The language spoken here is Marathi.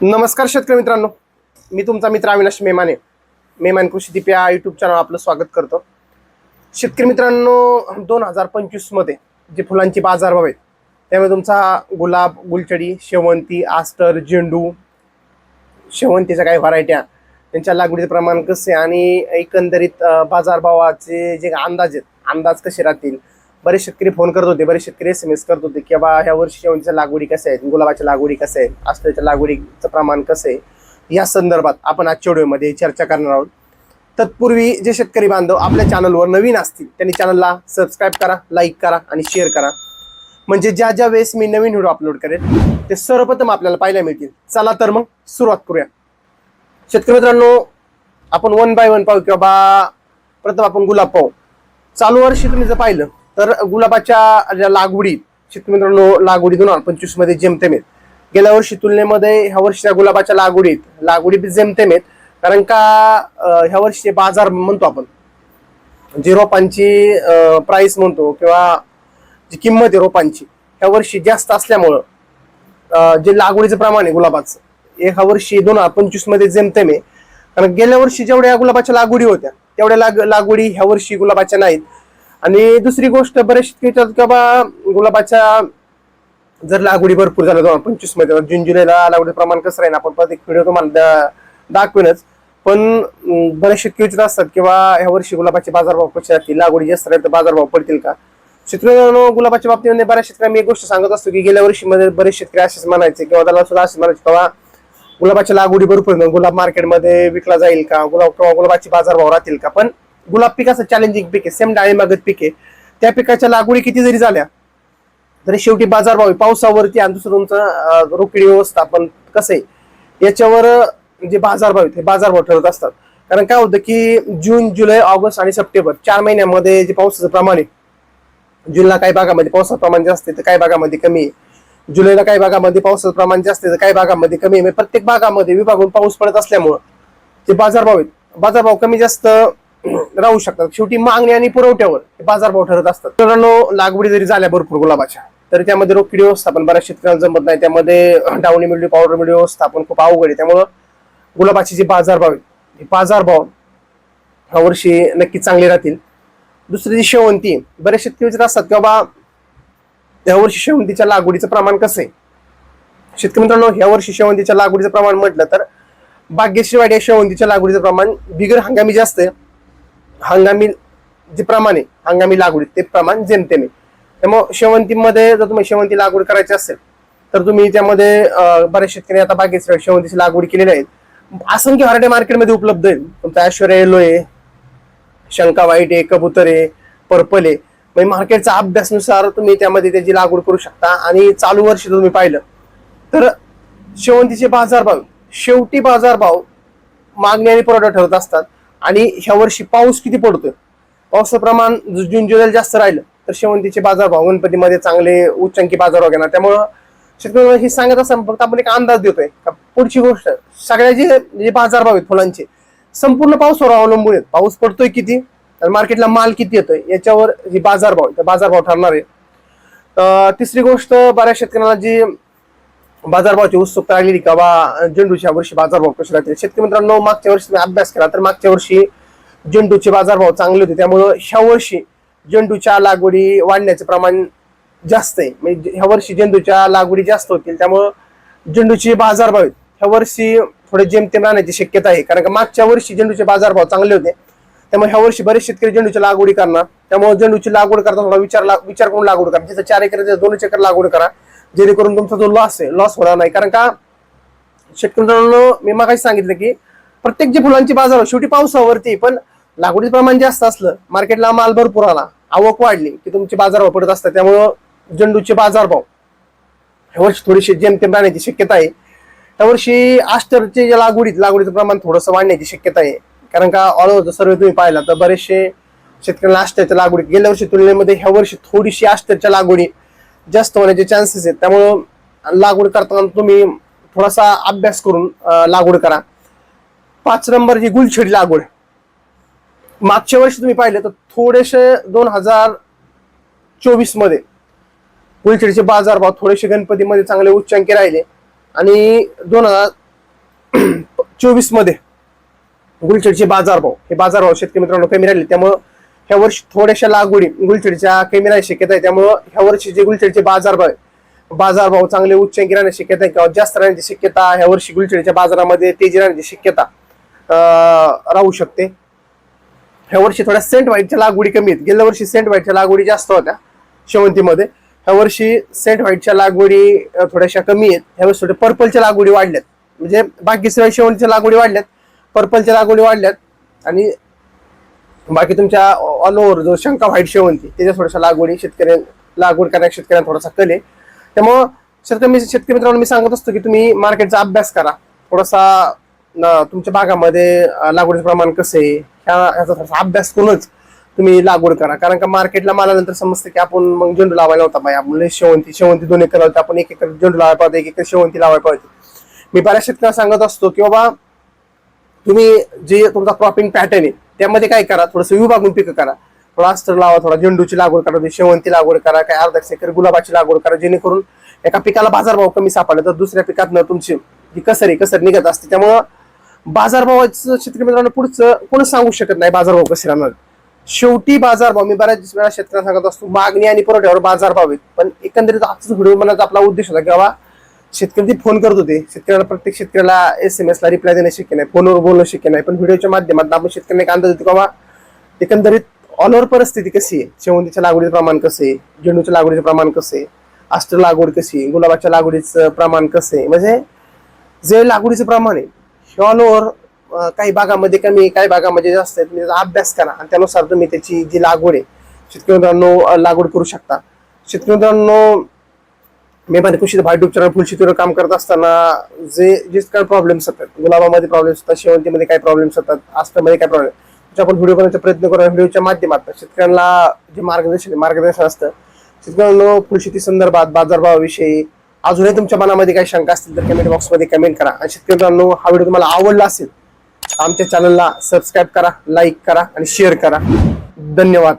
नमस्कार शेतकरी मित्रांनो. मी तुमचा मित्र अविनाश मेमाने. मेमान कृषी दीप या यूट्यूब चॅनल आपलं स्वागत करतो. शेतकरी मित्रांनो दोन हजार पंचवीसमध्ये जे फुलांचे बाजारभाव आहेत त्यामुळे तुमचा गुलाब गुलचडी शेवंती आस्टर झेंडू शेवंतीच्या काही व्हरायट्या त्यांच्या लागवडीचं प्रमाण कसे आणि एकंदरीत बाजारभावाचे जे अंदाज आहेत अंदाज कसे राहतील बरेच शेतकरी फोन करत होते बरेच शेतकरी एस एम एस करत होते की बाबा ह्या वर्षी शेवंतीच्या लागवडी कशा आहेत? गुलाबाच्या लागवडी कसं आहे आस्टरच्या लागवडीचं प्रमाण कसं आहे? या संदर्भात आपण आजच्या व्हिडिओमध्ये चर्चा करणार आहोत. तत्पूर्वी जे शेतकरी बांधव आपल्या चॅनलवर नवीन असतील त्यांनी चॅनलला सबस्क्राईब करा लाईक करा आणि शेअर करा. म्हणजे ज्या ज्या वेळेस मी नवीन व्हिडिओ अपलोड करेन ते सर्वप्रथम आपल्याला पाहायला मिळतील. चला तर मग सुरुवात करूया. शेतकरी मित्रांनो आपण वन बाय वन पाहू किंवा बा प्रथम आपण गुलाब पाहू. चालू वर्षी तुम्ही जर पाहिलं तर गुलाबाच्या ज्या लागवडी शेतकरी लागवडी दोन हजार पंचवीसमध्ये जेमतेमेत आहेत. गेल्या वर्षी तुलनेमध्ये ह्या वर्षीच्या गुलाबाच्या लागवडीत लागवडी जेमतेमेत आहेत. कारण का ह्या वर्षीचे बाजार म्हणतो आपण जी रोपांची प्राइस म्हणतो किंवा जी किंमत आहे रोपांची ह्या वर्षी जास्त असल्यामुळं जे लागवडीचं प्रमाण आहे गुलाबाचं ह्या वर्षी दोन हजार पंचवीसमध्ये जेमतेमे कारण गेल्या वर्षी जेवढ्या गुलाबाच्या लागवडी होत्या तेवढ्या लाग लागवडी ह्या वर्षी गुलाबाच्या नाहीत. आणि दुसरी गोष्ट बरेच शेतकरी विचारतात की बाबा गुलाबाच्या जर लागवडी भरपूर झाल्या दोन पंचवीसमध्ये जून जुलैला लागवडी प्रमाण कसं राहील? आपण प्रत्येक व्हिडिओ तुम्हाला दा- दाखवेनच. पण बरेच शेतकरी विचार असतात किंवा ह्या वर्षी गुलाबाचे बाजारभाव कसे राहतील? लागवडी जास्त राहील तर बाजारभाव पडतील का? शेतकऱ्यांनो गुलाबाच्या बाबतीमध्ये बऱ्याच शेतकऱ्यांना मी एक गोष्ट सांगत असतो की गेल्या वर्षीमध्ये बरेच शेतकरी असेच म्हणायचे किंवा त्याला सुद्धा असे म्हणायचे किंवा गुलाबाच्या लागवडी भरपूर गुलाब मार्केटमध्ये विकला जाईल का? गुलाब किंवा गुलाबाचे बाजारभाव राहतील का? पण गुलाब पीक असं चॅलेंजिंग पीक आहे. सेम डाळिंबागत पीक आहे. त्या पिकाच्या लागवडी किती जरी झाल्या तरी शेवटी बाजारभाव आहे. पावसावरती आणि दुसरं तुमचं रोकडी व्यवस्थापन कसं आहे? याच्यावर जे बाजारभाव आहेत हे बाजारभाव ठरत असतात. कारण काय होतं की जून जुलै ऑगस्ट आणि सप्टेंबर चार महिन्यामध्ये जे पावसाचं प्रमाण आहे जूनला काही भागामध्ये पावसाचं प्रमाण जास्त आहे तर काही भागामध्ये कमी आहे. जुलैला काही भागामध्ये पावसाचं प्रमाण जास्त आहे तर काही भागामध्ये कमी आहे. म्हणजे प्रत्येक भागामध्ये विभागून पाऊस पडत असल्यामुळं जे बाजारभाव आहेत बाजारभाव कमी जास्त राहू शकतात. शेवटी मागणी आणि पुरवठ्यावर हे बाजारभाव ठरत असतात. मित्रांनो लागवडी जरी झाल्या भरपूर गुलाबाच्या तरी त्यामध्ये रोखीड व्यवस्थापन बऱ्याच शेतकऱ्यांना जमत नाही. त्यामध्ये डावणी मिळली पावडर मिळली व्यवस्थापन खूप अवघड आहे. त्यामुळं गुलाबाचे जे बाजारभाव आहे हे बाजारभाव ह्या वर्षी नक्की चांगले राहतील. दुसरी जी शेवंती बऱ्याच शेतकरी असतात की बाबा या वर्षी शेवंतीच्या लागवडीचं प्रमाण कसं आहे? शेतकरी मित्रांनो या वर्षी शेवंतीच्या लागवडीचं प्रमाण म्हटलं तर भाग्यश्री या शेवंतीच्या लागवडीचं प्रमाण बिगर हंगामी जास्त आहे. हंगामी जे प्रमाण आहे हंगामी लागवडीत ते प्रमाण जेमतेम त्यामुळं त्यामुळे शेवंतीमध्ये जर तुम्ही शेवंती लागवड करायची असेल तर तुम्ही त्यामध्ये बऱ्याच शेतकरी आता बाकी शेवंतीची लागवड केलेली आहेत असंख्य व्हरायटी मार्केटमध्ये उपलब्ध आहे. तुमचा ऐश्वर्या येलो आहे शंका वाईट आहे कबूतर आहे पर्पल आहे. म्हणजे मार्केटचा अभ्यासनुसार तुम्ही त्यामध्ये त्याची लागवड करू शकता. आणि चालू वर्ष जर तुम्ही पाहिलं तर शेवंतीचे बाजारभाव शेवटी बाजारभाव मागणी आणि पुरवठा ठरत असतात. आणि ह्या वर्षी पाऊस किती पडतोय? पावसाचं प्रमाण जून जुलैला जास्त राहिलं तर शेवंतीचे बाजारभाव गणपतीमध्ये चांगले उच्चांकी बाजारभाव घेणार त्यामुळं शेतकरी हे सांगत असताना फक्त आपण एक अंदाज देतोय. का पुढची गोष्ट सगळ्या जे जे बाजारभाव आहेत फुलांचे संपूर्ण पावसावर अवलंबून आहेत. पाऊस पडतोय किती? तर मार्केटला माल किती येतोय? याच्यावर जी बाजारभाव आहे, बाजारभाव ठरणार आहे. तिसरी गोष्ट बऱ्याच शेतकऱ्यांना जी बाजारभावाची उत्सुकता लागलेली का? बा झेंडूच्या वर्षी बाजारभाव कसे राहतील? शेतकरी मित्रांनो मागच्या वर्षी तुम्ही अभ्यास केला तर मागच्या वर्षी झेंडूचे बाजारभाव चांगले होते. त्यामुळं ह्या वर्षी झेंडूच्या लागवडी वाढण्याचे प्रमाण जास्त आहे. म्हणजे ह्या वर्षी झेंडूच्या लागवडी जास्त होतील. त्यामुळं झेंडूचे बाजारभाव ह्या वर्षी थोडे जेमतेम राहण्याची शक्यता आहे. कारण का मागच्या वर्षी झेंडूचे बाजारभाव चांगले होते. त्यामुळे ह्या वर्षी बरेच शेतकरी झेंडूची लागवडी करणार. त्यामुळे झेंडूची लागवड करताना थोडा विचार विचार करून लागवड करा. जिथं चार एकर दोन एकर लागवड करा. जेणेकरून तुमचा जो लॉस आहे लॉस होणार नाही. कारण का? शेतकरी मी मग सांगितलं की प्रत्येक जे फुलांची बाजार शेवटी पावसावरती पण लागवडीचं प्रमाण जास्त असलं मार्केटला माल भरपूर आला आवक वाढली की तुमचे बाजारभाव पडत असतात. त्यामुळं झेंडूचे बाजारभाव ह्या वर्षी थोडीशी जेमतेम राहण्याची शक्यता आहे. यावर्षी आस्टरचे जे लागवडीत लागवडीचं प्रमाण थोडंसं वाढण्याची शक्यता आहे. कारण का ऑल ओव्हर सर्वे तुम्ही पाहिला तर बरेचसे शेतकऱ्यांना आष्टरच्या लागवडी गेल्या वर्षी तुलनेमध्ये ह्या वर्षी थोडीशी आष्टरच्या लागवडी जास्त होण्याचे चान्सेस आहेत. त्यामुळं लागवड करताना तुम्ही थोडासा अभ्यास करून लागवड करा. पाच नंबर ही गुलछडी लागवड. मागच्या वर्षी तुम्ही पाहिलं तर थोडेसे दोन हजार चोवीसमध्ये गुलछडीचे बाजारभाव थोडेसे गणपतीमध्ये चांगले उच्चांकी राहिले. आणि दोन हजार चोवीसमध्ये बाजारभाव हे बाजारभाव शेतकरी मित्रांनो कमी राहिले. त्यामुळं ह्या वर्षी थोड्याशा लागवडी गुलछडीच्या कमी राहण्याची शक्यता आहे. त्यामुळं ह्या वर्षी जे गुलछडीचे बाजारभाव बाजारभाव चांगले उच्चांकी राहण्याची शक्यता आहे किंवा जास्त राहण्याची शक्यता ह्या वर्षी गुलछडीच्या बाजारामध्ये तेजी राहण्याची शक्यता राहू शकते. ह्या वर्षी थोड्या सेंट व्हाईटच्या लागवडी कमी आहेत. गेल्या वर्षी सेंट व्हाईटच्या लागवडी जास्त होत्या शेवंतीमध्ये. ह्या वर्षी सेंट व्हाईटच्या लागवडी थोड्याशा कमी आहेत. ह्या वर्षी थोड्या पर्पलच्या लागवडी वाढल्यात. म्हणजे बाकी सगळ्या शेवंतीच्या लागवडी वाढल्यात. पर्पलच्या लागवडी वाढल्यात. आणि बाकी तुमच्या ऑल ओव्हर जो शंका व्हाईट शेवंती त्याच्या थोड्याशा लागवडी शेतकऱ्या लागवड करण्या शेतकऱ्यांना थोडासा कल आहे. त्यामुळं शेतकरी मी शेतकरी मित्रांनो मी सांगत असतो की तुम्ही मार्केटचा अभ्यास करा. थोडासा तुमच्या भागामध्ये लागवडीचं प्रमाण कसं आहे ह्या ह्याचा थोडासा अभ्यास करूनच तुम्ही लागवड करा. कारण का मार्केटला मालानंतर समजतं की आपण मग झेंडू लावायला होता पाहिजे आपण शेवंती शेवंती दोन एकर लावतो आपण एक एकर झेंडू लावायला पाहिजे एक एकर शेवंती लावायला पाहिजे मी बऱ्याच शेतकऱ्यांना सांगत असतो की बाबा तुम्ही जे तुमचा क्रॉपिंग पॅटर्न आहे त्यामध्ये काय करा थोडंसं विभागून पिकं करा. थोडा अस्तर लावा थोडा झेंडूची लागवड करा शेवंती लागवड करा काय अर्धा एकर गुलाबाची लागवड करा जेणेकरून एका पिकाला बाजारभाव कमी सापडला तर दुसऱ्या पिकात न तुमची जी कसर कसर निघत असते. त्यामुळं बाजारभावाचं शेतकरी मित्रांनो पुढचं कोणच सांगू शकत नाही बाजारभाव कसे राहणार. शेवटी बाजारभाव मी बऱ्याच वेळा शेतकऱ्यांना सांगत असतो मागणी आणि पुरवठ्यावर बाजारभाव आहेत. पण एकंदरीत आजचा व्हिडिओ बनायचा आपला उद्देश होता की बाबा शेतकरी फोन करत होते. शेतकऱ्याला प्रत्येक शेतकऱ्याला एस एम एस ला रिप्लाय देणं शक्य नाही फोनवर बोलणं शक्य नाही. पण व्हिडिओच्या माध्यमातून आपण शेतकऱ्यांना एक अंदाज देतो किंवा बाबा एकंदरीत ऑल ओव्हर परिस्थिती कशी आहे? शेवंतीच्या लागवडीचं प्रमाण कसं आहे? झेंडूच्या लागवडीचं प्रमाण कसं आहे? अस्टर लागवड कशी आहे? गुलाबाच्या लागवडीचं प्रमाण कसं आहे? म्हणजे जे लागवडीचं प्रमाण आहे हे ऑल ओव्हर काही भागामध्ये कमी काही भागामध्ये जास्त आहे. तुम्ही त्याचा अभ्यास करा आणि त्यानुसार तुम्ही त्याची जी लागवड आहे शेतकरी मित्रांनो लागवड करू शकता. शेतकरी मित्रांनो मी माझ्या कुशीत भाई चॅनल फुल काम करत असताना जे जे काय प्रॉब्लेम्स होतात गुलाबामध्ये प्रॉब्लेम्स होतात शेवंतीमध्ये काय प्रॉब्लेम्स होतात आस्तामध्ये काय प्रॉब्लेम त्याचे आपण व्हिडिओ करण्याचा प्रयत्न करू व्हिडिओच्या माध्यमातून शेतकऱ्यांना जे मार्गदर्शन मार्गदर्शन असतं शेतकऱ्यांना फुलशेती संदर्भात बाजारभावाविषयी अजूनही तुमच्या मनामध्ये काही शंका असतील तर कमेंट बॉक्समध्ये कमेंट करा. आणि शेतकऱ्यांनो हा व्हिडिओ तुम्हाला आवडला असेल आमच्या चॅनलला सबस्क्राईब करा लाईक करा आणि शेअर करा. धन्यवाद.